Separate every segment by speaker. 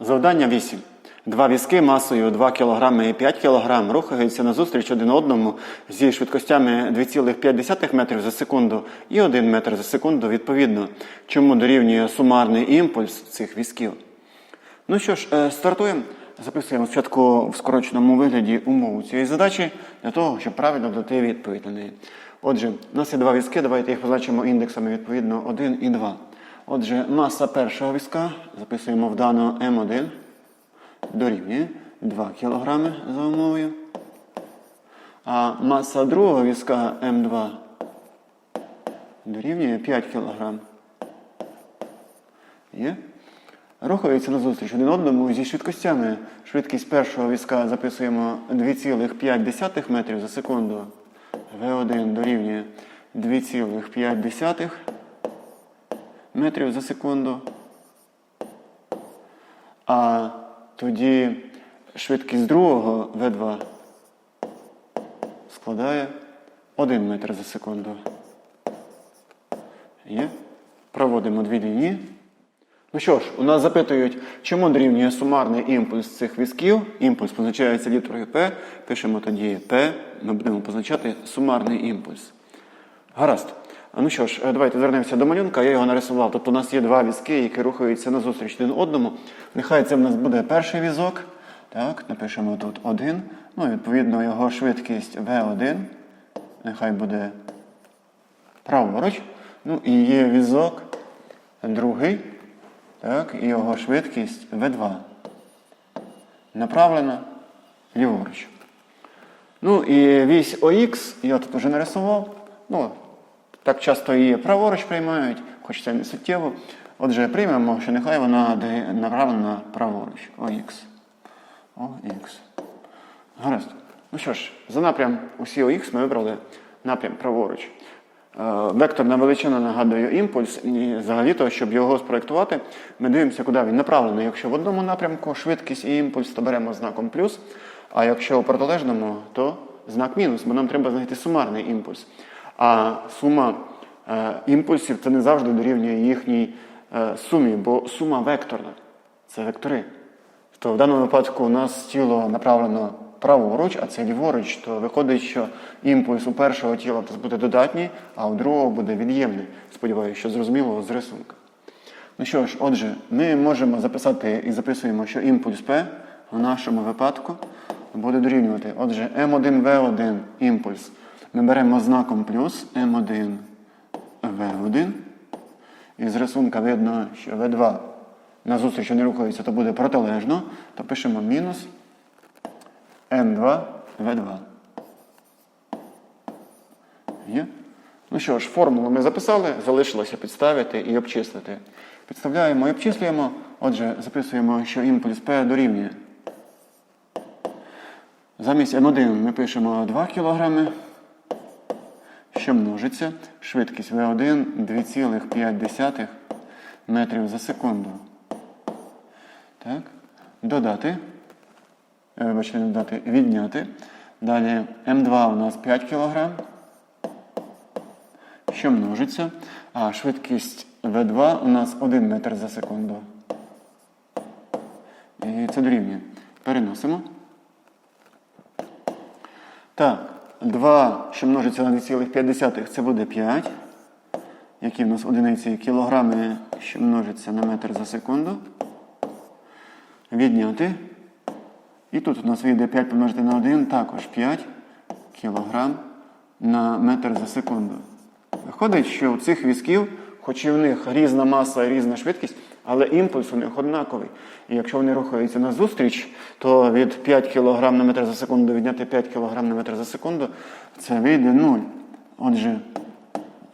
Speaker 1: Завдання 8. Два візки масою 2 кг і 5 кг рухаються назустріч один одному зі швидкостями 2,5 метрів за секунду і 1 метр за секунду відповідно, чому дорівнює сумарний імпульс цих візків. Ну що ж, е, стартуємо. Записуємо спочатку в скороченому вигляді умову цієї задачі для того, щоб правильно дати відповідь на неї. Отже, у нас є два візки, давайте їх позначимо індексами відповідно 1 і 2. Отже, маса першого візка записуємо в дану М1 дорівнює 2 кг за умовою. А маса другого візка М2 дорівнює 5 кг. Є? Рухаються назустріч один одному зі швидкостями. Швидкість першого візка записуємо 2,5 метрів за секунду. В1 дорівнює 2,5 метрів за секунду. А тоді швидкість другого В2 складає 1 метр за секунду. Є? Проводимо дві лінії. Ну що ж, у нас запитують, чому дорівнює сумарний імпульс цих візків. Імпульс позначається літерою P. Пишемо тоді P. Ми будемо позначати сумарний імпульс. Гаразд. Ну що ж, е, давайте звернемося до малюнка. Я його нарисував. Тобто у нас є два візки, які рухаються назустріч один одному. Нехай це в нас буде перший візок. Так, напишемо тут 1. Ну, відповідно, його швидкість V1. Нехай буде праворуч. Ну і є візок другий. Так, і його швидкість V2. Направлена ліворуч. Ну і вісь ОХ я тут вже нарисував. Ну, так часто її праворуч приймають, хоч це не суттєво. Отже, приймемо, що нехай вона направлена праворуч. ОХ. ОХ. Гаразд. Ну що ж, за напрям усі ОХ ми вибрали напрям праворуч. Е, Векторна величина нагадує імпульс, і взагалі-то, щоб його спроєктувати, ми дивимося, куди він направлений. Якщо в одному напрямку швидкість і імпульс, то беремо знаком плюс, а якщо у протилежному, то знак мінус, бо нам треба знайти сумарний імпульс. А сума е, імпульсів це не завжди дорівнює їхній е, сумі, бо сума векторна це вектори. То в даному випадку у нас тіло направлено праворуч, а це ліворуч, то виходить, що імпульс у першого тіла буде додатній, а у другого буде від'ємний. Сподіваюся, що зрозуміло з рисунка. Ну що ж, отже, ми можемо записати і записуємо, що імпульс P в нашому випадку буде дорівнювати. Отже, М1В1 імпульс. Ми беремо знаком плюс М1В1. І з рисунка видно, що В2 назустріч не рухається, то буде протилежно, то пишемо мінус М2 В2. Є? Ну що ж, формулу ми записали, залишилося підставити і обчислити. Підставляємо і обчислюємо. Отже, записуємо, що імпульс P дорівнює. Замість М1 ми пишемо 2 кг, що множиться. Швидкість V1 2,5 метрів за секунду. Так. Додати. Е, Вибачте, додати, відняти. Далі М2 у нас 5 кг. Що множиться. А швидкість В2 у нас 1 метр за секунду. І це дорівнює. Переносимо. Так, 2, що множиться на 2,5, це буде 5. Які в нас одиниці кілограми, що множиться на метр за секунду. Відняти. І тут у нас вийде 5 помножити на 1, також 5 кілограм на метр за секунду. Виходить, що у цих візків, хоч і в них різна маса і різна швидкість, але імпульс у них однаковий. І якщо вони рухаються назустріч, то від 5 кг на метр за секунду відняти 5 кг на метр за секунду, це вийде 0. Отже,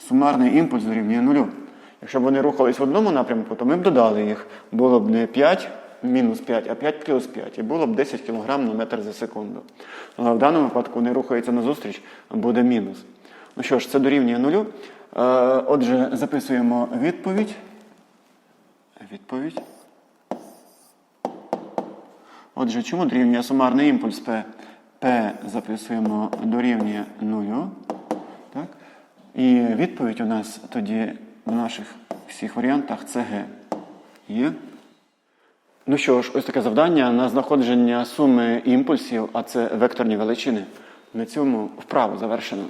Speaker 1: сумарний імпульс дорівнює 0. Якщо б вони рухались в одному напрямку, то ми б додали їх. Було б не 5 мінус 5, а 5 плюс 5. І було б 10 кг на метр за секунду. Але в даному випадку вони рухаються назустріч, буде мінус. Ну що ж, це дорівнює нулю. Е, Отже, записуємо відповідь. Відповідь. Отже, чому дорівнює сумарний імпульс P? P записуємо дорівнює нулю. Так? І відповідь у нас тоді в наших всіх варіантах це Г. Є. Ну що ж, ось таке завдання на знаходження суми імпульсів, а це векторні величини. На цьому вправу завершено.